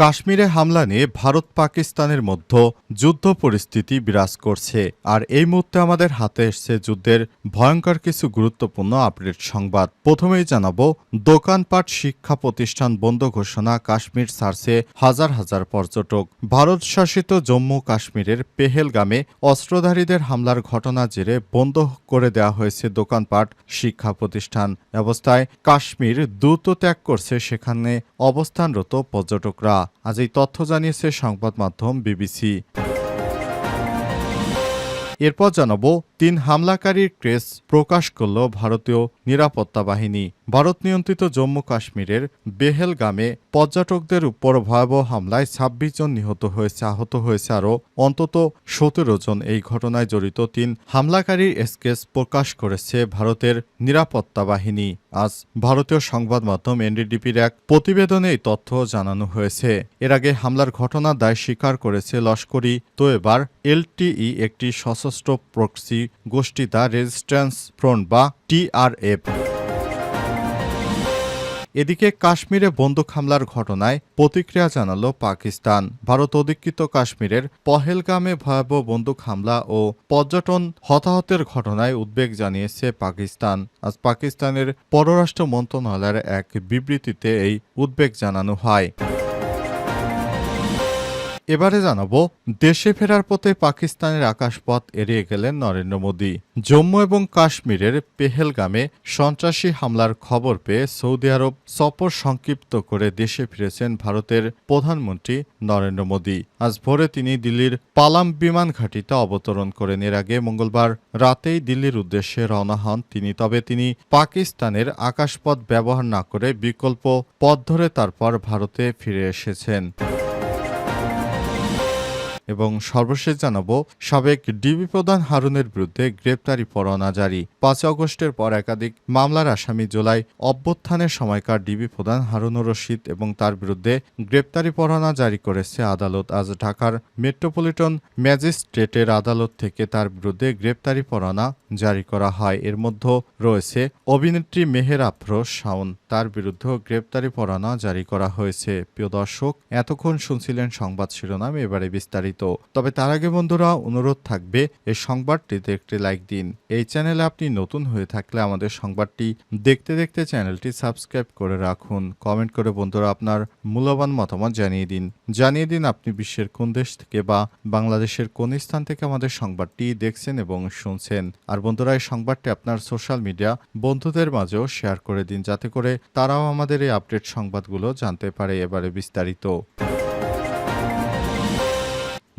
কাশ্মীরে হামলা নিয়ে ভারত পাকিস্তানের মধ্যে যুদ্ধ পরিস্থিতি বিরাজ করছে। আর এই মুহূর্তে আমাদের হাতে এসছে যুদ্ধের ভয়ঙ্কর কিছু গুরুত্বপূর্ণ আপডেট সংবাদ। প্রথমেই জানাব, দোকানপাট শিক্ষা প্রতিষ্ঠান বন্ধ ঘোষণা কাশ্মীর ছাড়ছে হাজার হাজার পর্যটক। ভারত শাসিত জম্মু কাশ্মীরের পেহেলগামে অস্ত্রধারীদের হামলার ঘটনা জেরে বন্ধ করে দেওয়া হয়েছে দোকানপাট শিক্ষা প্রতিষ্ঠান। অবস্থায় কাশ্মীর দ্রুত ত্যাগ করছে সেখানে অবস্থানরত পর্যটকরা। আজ এই তথ্য জানিয়েছে সংবাদ মাধ্যম বিবিসি। এরপর জানাব তিন হামলাকারীর ক্রেস প্রকাশ করল ভারতীয় নিরাপত্তা বাহিনী। ভারত নিয়ন্ত্রিত জম্মু কাশ্মীরের বেহেলগামে পর্যটকদের উপর ভয়াবহ হামলায় ছাব্বিশ জন নিহত হয়েছে, আহত হয়েছে আরও অন্তত সতেরো জন। এই ঘটনায় জড়িত তিন হামলাকারীর স্কেচ প্রকাশ করেছে ভারতের নিরাপত্তা বাহিনী। আজ ভারতীয় সংবাদ মাধ্যম এনডিডিপির এক প্রতিবেদনে এই তথ্য জানানো হয়েছে। এর আগে হামলার ঘটনার দায় স্বীকার করেছে লস্করি তো এবার এলটিই একটি সশস্ত্র প্রক্সি গোষ্ঠী দ্য রেজিস্ট্যান্স ফ্রন্ট বা টিআরএফ এদিকে কাশ্মীরে বন্দুক হামলার ঘটনায় প্রতিক্রিয়া জানাল পাকিস্তান। ভারত অধিকৃত কাশ্মীরের পহেলগামে ভয়াবহ বন্দুক হামলা ও পর্যটন হতাহতের ঘটনায় উদ্বেগ জানিয়েছে পাকিস্তান। আজ পাকিস্তানের পররাষ্ট্র মন্ত্রণালয়ের এক বিবৃতিতে এই উদ্বেগ জানানো হয়। এবারে জানাব, দেশে ফেরার পথে পাকিস্তানের আকাশপথ এড়িয়ে গেলেন নরেন্দ্র মোদী। জম্মু এবং কাশ্মীরের পেহেলগামে সন্ত্রাসী হামলার খবর পেয়ে সৌদি আরব সফর সংক্ষিপ্ত করে দেশে ফিরেছেন ভারতের প্রধানমন্ত্রী নরেন্দ্র মোদী। আজ ভোরে তিনি দিল্লির পালাম বিমান ঘাঁটিতে অবতরণ করেন। এর আগে মঙ্গলবার রাতেই দিল্লির উদ্দেশ্যে রওনা হন তিনি, তবে তিনি পাকিস্তানের আকাশপথ ব্যবহার না করে বিকল্প পথ ধরে তারপর ভারতে ফিরে এসেছেন। এবং সর্বশেষ জানাব, সাবেক ডিবি প্রধান হারুনের বিরুদ্ধে গ্রেপ্তারি পরোয়ানা জারি। পাঁচ আগস্টের পর একাধিক মামলার আসামি জুলাই অভ্যুত্থানের সময়কার ডিবি প্রধান হারুনুর রশিদ এবং তার বিরুদ্ধে গ্রেপ্তারি পরোয়ানা জারি করেছে আদালত। আজ ঢাকার মেট্রোপলিটন ম্যাজিস্ট্রেটের আদালত থেকে তার বিরুদ্ধে গ্রেপ্তারি পরোয়ানা জারি করা হয়। এর মধ্যে রয়েছে অভিনেত্রী মেহের আফরোজ, শাওন তার বিরুদ্ধেও গ্রেপ্তারি পরোয়ানা জারি করা হয়েছে। প্রিয় দর্শক, এতক্ষণ শুনছিলেন সংবাদ শিরোনাম, এবারে বিস্তারিত। তবে তার আগে বন্ধুরা, অনুরোধ থাকবে, এই সংবাদটিতে একটি লাইক দিন। এই চ্যানেলে আপনি নতুন হয়ে থাকলে আমাদের সংবাদটি দেখতে দেখতে চ্যানেলটি সাবস্ক্রাইব করে রাখুন। কমেন্ট করে বন্ধুরা আপনার মূল্যবান মতামত জানিয়ে দিন। জানিয়ে দিন আপনি বিশ্বের কোন দেশ থেকে বা বাংলাদেশের কোন স্থান থেকে আমাদের সংবাদটি দেখছেন এবং শুনছেন। আর বন্ধুরা, এই সংবাদটি আপনার সোশ্যাল মিডিয়া বন্ধুদের মাঝেও শেয়ার করে দিন, যাতে করে তারাও আমাদের এই আপডেট সংবাদগুলো জানতে পারে এবারে বিস্তারিত।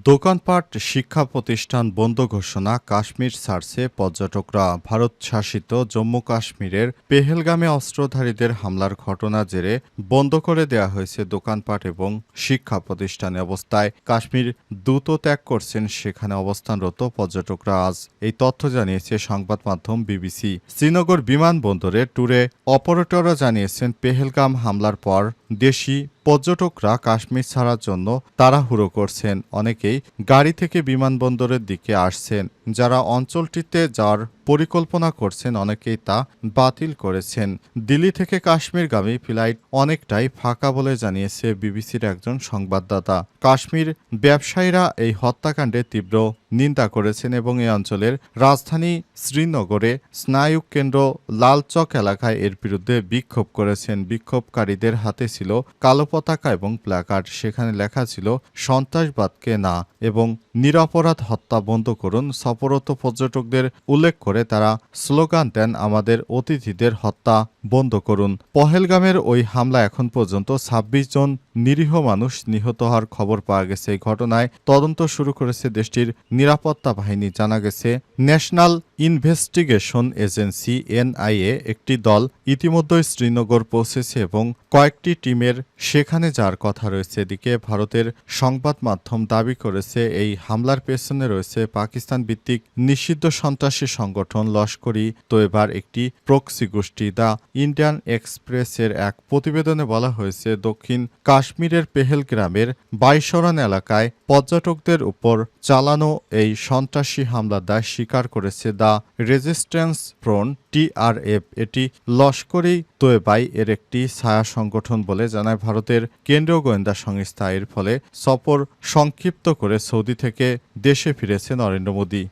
দোকানপাট, শিক্ষা প্রতিষ্ঠান বন্ধ ঘোষণা, কাশ্মীর ছাড়ছে পর্যটকরা। ভারত শাসিত জম্মু কাশ্মীরের পেহেলগামে অস্ত্রধারীদের হামলার ঘটনা জেরে বন্ধ করে দেওয়া হয়েছে দোকানপাট এবং শিক্ষা প্রতিষ্ঠানে অবস্থায়। কাশ্মীর দ্রুত ত্যাগ করছেন সেখানে অবস্থানরত পর্যটকরা। আজ এই তথ্য জানিয়েছে সংবাদ মাধ্যম বিবিসি। শ্রীনগর বিমানবন্দরে ট্যুরে অপারেটররা জানিয়েছেন, পেহেলগাম হামলার পর দেশি পর্যটকরা কাশ্মীর ছাড়ার জন্য তাড়াহুড়ো করছেন। অনেকেই গাড়ি থেকে বিমানবন্দরের দিকে আসছেন। যারা অঞ্চলটিতে যাওয়ার পরিকল্পনা করছেন, অনেকেই তা বাতিল করেছেন। দিল্লি থেকে কাশ্মীরগামী ফ্লাইট অনেকটাই ফাঁকা বলে জানিয়েছে বিবিসির একজন সংবাদদাতা। কাশ্মীর ব্যবসায়ীরা এই হত্যাকাণ্ডে তীব্র নিন্দা করেছেন এবং এই অঞ্চলের রাজধানী শ্রীনগরে স্নায়ু কেন্দ্র লালচক এলাকায় এর বিরুদ্ধে বিক্ষোভ করেছেন। বিক্ষোভকারীদের হাতে ছিল কালো পতাকা এবং প্ল্যাকার্ড। সেখানে লেখা ছিল, সন্ত্রাসবাদকে না এবং নিরাপরাধ হত্যা বন্ধ করুন। সফরত পর্যটকদের উল্লেখ করে তারা স্লোগান দেন, আমাদের অতিথিদের হত্যা বন্ধ করুন। পহেলগামের ওই হামলা এখন পর্যন্ত ২৬ জন নিরীহ মানুষ নিহত হওয়ার খবর পাওয়া গেছে। এই ঘটনায় তদন্ত শুরু করেছে দেশটির নিরাপত্তা বাহিনী জানা গেছে ন্যাশনাল ইনভেস্টিগেশন এজেন্সি এনআইএ একটি দল ইতিমধ্যেই শ্রীনগর পৌঁছেছে এবং কয়েকটি টিমের সেখানে যার কথা রয়েছে। এদিকে ভারতের সংবাদ মাধ্যম দাবি করেছে, এই হামলার পেছনে রয়েছে পাকিস্তান ভিত্তিক নিষিদ্ধ সন্ত্রাসী সংগঠন লস্করি। তোয়েবার একটি প্রক্সি গোষ্ঠী, দ্য ইন্ডিয়ান এক্সপ্রেসের এক প্রতিবেদনে বলা হয়েছে, দক্ষিণ কাশ্মীরের পেহেলগ্রামের বাইশরণ এলাকায় পর্যটকদের উপর চালানো এই সন্ত্রাসী হামলার দায় স্বীকার করেছে। দ্য রেজিস্ট্যান্স ফ্রন্ট টিআরএফ এটি লস্করি তোয়েবাই এর একটি ছায়া সংগঠন বলে জানায় ভারতের কেন্দ্রীয় গোয়েন্দা সংস্থা। এর ফলে সফর সংক্ষিপ্ত করে সৌদি থেকে দেশে ফিরেছে নরেন্দ্র মোদী।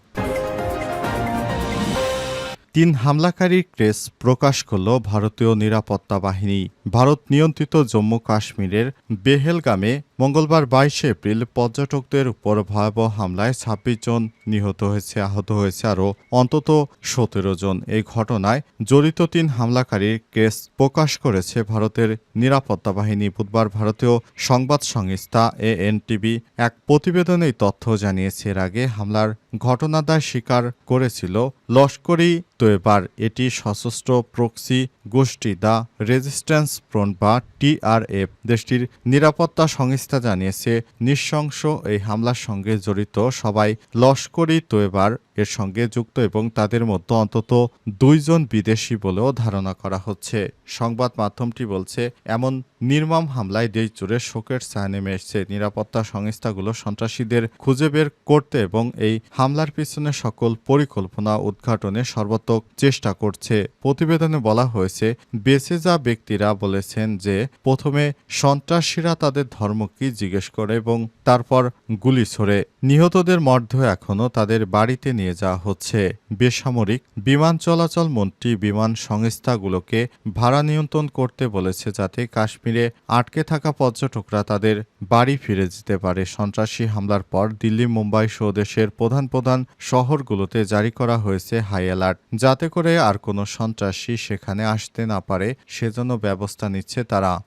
তিন হামলাকারীর ক্রেস প্রকাশ করল ভারতীয় নিরাপত্তা বাহিনী। ভারত নিয়ন্ত্রিত জম্মু কাশ্মীরের বেহেলগামে মঙ্গলবার বাইশে এপ্রিল পর্যটকদের উপর ভয়াবহ হামলায় ছাব্বিশ জন নিহত হয়েছে, আহত হয়েছে আরও অন্তত সতেরো জন। এই ঘটনায় জড়িত তিন হামলাকারীর কেস প্রকাশ করেছে ভারতের নিরাপত্তা বাহিনী। বুধবার ভারতীয় সংবাদ সংস্থা এএনটিভি এক প্রতিবেদনে তথ্য জানিয়েছে। এর আগে হামলার ঘটনার দায় স্বীকার করেছিল লস্করি তোয়েবার। এটি সশস্ত্র প্রক্সি গোষ্ঠী দ্য রেজিস্ট্যান্স ফ্রন্ট বা টিআরএফ দেশটির নিরাপত্তা সংস্থা জানিয়েছে নৃশংস এই হামলার সঙ্গে জড়িত সবাই লস্করি তোয়েবার এর সঙ্গে যুক্ত এবং তাদের মধ্যে অন্তত দুইজন বিদেশি বলেও ধারণা করা হচ্ছে। সংবাদ মাধ্যমটি বলছে, এমন নির্মম হামলায় দেশ জুড়ে শোকের ছায়া নেমে এসেছে। নিরাপত্তা সংস্থাগুলো সন্ত্রাসীদের খুঁজে বের করতে এবং এই হামলার পিছনে সকল পরিকল্পনা উদ্ঘাটনে সর্বাত্মক চেষ্টা করছে। প্রতিবেদনে বলা হয়েছে বেঁচে যা ব্যক্তিরা বলেছেন যে, প্রথমে সন্ত্রাসীরা তাদের ধর্ম কি জিজ্ঞেস করে এবং তারপর গুলি ছোড়ে। নিহতদের মর্ধ এখনও তাদের বাড়িতে নিয়ে যাওয়া হচ্ছে। বেসামরিক বিমান চলাচল মন্ত্রী বিমান সংস্থাগুলোকে ভাড়া নিয়ন্ত্রণ করতে বলেছে যাতে কাশ্মীরে আটকে থাকা পর্যটকরা তাদের বাড়ি ফিরে যেতে পারে। সন্ত্রাসী হামলার পর দিল্লি, মুম্বাই সহ দেশের প্রধান প্রধান শহরগুলোতে জারি করা হয়েছে হাই অ্যালার্ট। যাতে করে আর কোনো সন্ত্রাসী সেখানে আসতে না পারে, সেজন্য ব্যবস্থা নিচ্ছে তারা।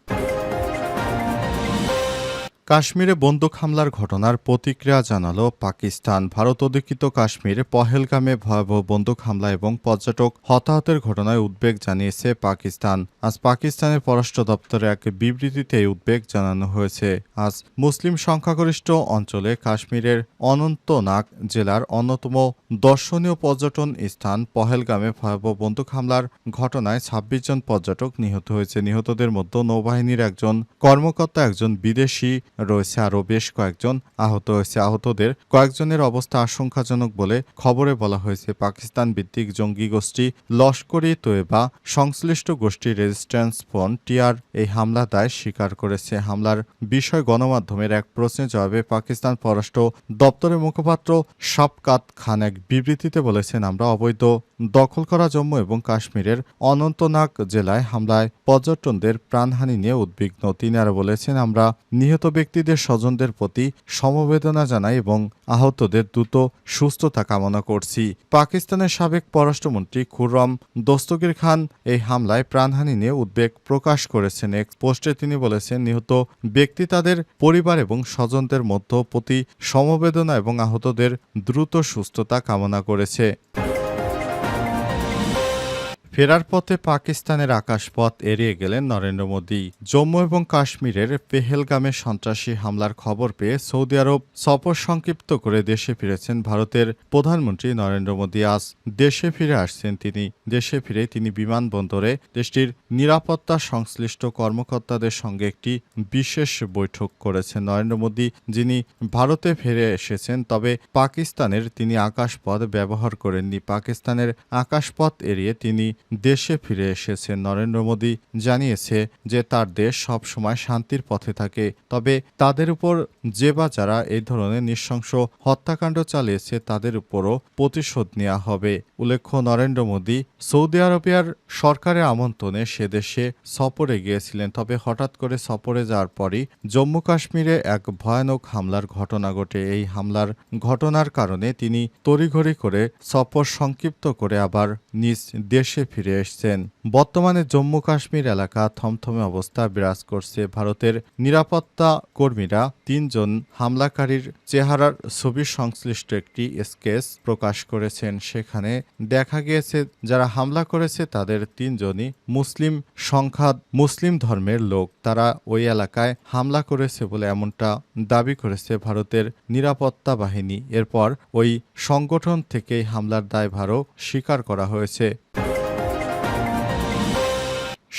কাশ্মীরে বন্দুক হামলার ঘটনার প্রতিক্রিয়া জানালো পাকিস্তান। ভারত অধিকৃত কাশ্মীরে, পহেলগামে ভয়াবহ বন্দুক হামলা এবং পর্যটক হতাহতের ঘটনায় উদ্বেগ জানিয়েছে পাকিস্তান। আজ পাকিস্তানের পররাষ্ট্র দপ্তরে এক বিবৃতিতে এই উদ্বেগ জানানো হয়েছে। আজ মুসলিম সংখ্যাগরিষ্ঠ অঞ্চলে কাশ্মীরের অনন্তনাগ জেলার অন্যতম দর্শনীয় পর্যটন স্থান পহেলগামে ভয়াবহ বন্দুক হামলার ঘটনায় ছাব্বিশ জন পর্যটক নিহত হয়েছে। নিহতদের মধ্যে নৌবাহিনীর একজন, কর্মকর্তা একজন, বিদেশি রয়েছে আরও বেশ কয়েকজন আহত হয়েছে। আহতদের কয়েকজনের অবস্থা আশঙ্কাজনক বলে খবরে বলা হয়েছে। পাকিস্তান ভিত্তিক জঙ্গি গোষ্ঠী লস্করি তোয়েবা সংশ্লিষ্ট গোষ্ঠী রেজিস্ট্যান্স ফ্রন্ট টিআর এই হামলা দায় স্বীকার করেছে। হামলার বিষয় গণমাধ্যমের এক প্রশ্নের জবাবে পাকিস্তান পররাষ্ট্র দপ্তরের মুখপাত্র সাবকাত খান এক বিবৃতিতে বলেছেন, আমরা অবৈধ দখল করা জম্মু এবং কাশ্মীরের অনন্তনাগ জেলায় হামলায় পর্যটনদের প্রাণহানি নিয়ে উদ্বিগ্ন। তিনি আরও বলেছেন, আমরা নিহত ব্যক্তিদের স্বজনদের প্রতি সমবেদনা জানাই এবং আহতদের দ্রুত সুস্থতা কামনা করছি। পাকিস্তানের সাবেক পররাষ্ট্রমন্ত্রী খুররম দস্তগির খান এই হামলায় প্রাণহানি নিয়ে উদ্বেগ প্রকাশ করেছেন। এক পোস্টে তিনি বলেছেন, নিহত ব্যক্তি তাদের পরিবার এবং স্বজনদের মধ্যে প্রতি সমবেদনা এবং আহতদের দ্রুত সুস্থতা কামনা করেছে। ফেরার পথে পাকিস্তানের আকাশপথ এড়িয়ে গেলেন নরেন্দ্র মোদী। জম্মু এবং কাশ্মীরের পেহেলগামে সন্ত্রাসী হামলার খবর পেয়ে সৌদি আরব সফর সংক্ষিপ্ত করে দেশে ফিরেছেন ভারতের প্রধানমন্ত্রী নরেন্দ্র মোদী। আজ দেশে ফিরে আসছেন তিনি। দেশে ফিরে তিনি বিমানবন্দরে দেশটির নিরাপত্তা সংশ্লিষ্ট কর্মকর্তাদের সঙ্গে একটি বিশেষ বৈঠক করেছেন নরেন্দ্র মোদী, যিনি ভারতে ফিরে এসেছেন, তবে পাকিস্তানের তিনি আকাশপথ ব্যবহার করেননি। পাকিস্তানের আকাশপথ এড়িয়ে তিনি দেশে ফিরে এসেছেন নরেন্দ্র মোদী। জানিয়েছে যে তার দেশ সবসময় শান্তির পথে থাকে, তবে তাদের উপর যে বা যারা এই ধরনের নৃশংস হত্যাকাণ্ড চালিয়েছে তাদের উপরও প্রতিশোধ নেওয়া হবে। উল্লেখ্য, নরেন্দ্র মোদী সৌদি আরবিয়ার সরকারের আমন্ত্রণে সে দেশে সফরে গিয়েছিলেন, তবে হঠাৎ করে সফরে যাওয়ার পরই জম্মু কাশ্মীরে এক ভয়ানক হামলার ঘটনা ঘটে। এই হামলার ঘটনার কারণে তিনি তড়িঘড়ি করে সফর সংক্ষিপ্ত করে আবার নিজ দেশে ফিরে এসেছেন। বর্তমানে জম্মু কাশ্মীর এলাকা থমথমে অবস্থা বিরাজ করছে ভারতের নিরাপত্তা কর্মীরা। তিনজন হামলাকারীর চেহারার ছবি সংশ্লিষ্ট একটি স্কেচ প্রকাশ করেছেন। সেখানে দেখা গিয়েছে, যারা হামলা করেছে তাদের তিনজনই মুসলিম সংখ্যা, মুসলিম ধর্মের লোক। তারা ওই এলাকায় হামলা করেছে বলে এমনটা দাবি করেছে ভারতের নিরাপত্তা বাহিনী। এরপর ওই সংগঠন থেকেই হামলার দায়ভারও স্বীকার করা হয়েছে।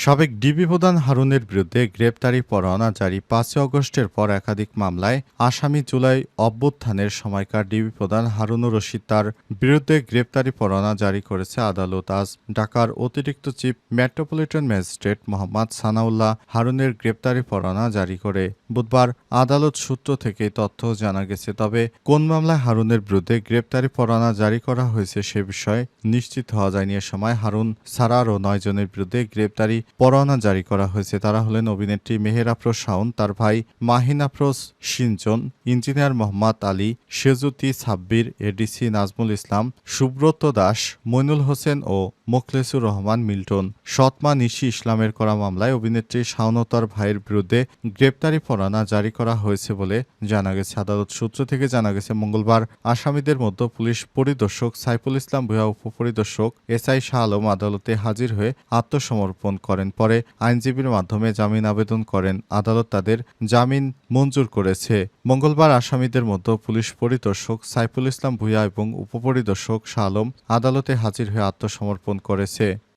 সাবেক ডিবি প্রধান হারুনের বিরুদ্ধে গ্রেপ্তারি পরোয়ানা জারি পাঁচই অগস্টের পর একাধিক মামলায় আসামি জুলাই অভ্যুত্থানের সময়কার ডিবি প্রধান হারুনুর রশিদ তার বিরুদ্ধে গ্রেপ্তারি পরোয়ানা জারি করেছে আদালত। আজ ঢাকার অতিরিক্ত chief metropolitan magistrate Mohammad Sanaullah হারুনের গ্রেপ্তারি পরোয়ানা জারি করে। বুধবার আদালত সূত্র থেকে তথ্য জানা গেছে, তবে কোন মামলায় হারুনের বিরুদ্ধে গ্রেপ্তারি পরোয়ানা জারি করা হয়েছে সে বিষয়ে নিশ্চিত হওয়া যায়নি। এ সময় হারুন সারার ও নয় জনের বিরুদ্ধে গ্রেপ্তারি পরোয়ানা জারি করা হয়েছে। তারা হলেন অভিনেত্রী মেহের আফরোজ শাওন, তার ভাই মাহিন আফরোজ সিনজন ইঞ্জিনিয়ার মোহাম্মদ আলী সেজুতি সাব্বির, এডিসি নাজমুল ইসলাম, সুব্রত দাস, মইনুল হোসেন ও মোখলেসুর রহমান মিল্টন। সৎমা নিশি ইসলামের করা মামলায় অভিনেত্রী শাওন ও তার ভাইয়ের বিরুদ্ধে গ্রেপ্তারি পরোয়ানা জারি করা হয়েছে বলে জানা গেছে। আদালত সূত্র থেকে জানা গেছে, মঙ্গলবার আসামিদের মধ্যে পুলিশ পরিদর্শক সাইফুল ইসলাম ভুয়া উপপরিদর্শক এসআই শাহ আলম আদালতে হাজির হয়ে আত্মসমর্পণ করেন। পরে আইনজীবীর মাধ্যমে জামিন আবেদন করেন। আদালত তাদের জামিন মঞ্জুর করেছে। মঙ্গলবার আসামিদের মধ্যে পুলিশ পরিদর্শক সাইফুল ইসলাম ভুয়া এবং উপপরিদর্শক শাহ আলম আদালতে হাজির হয়ে আত্মসমর্পণ করেছে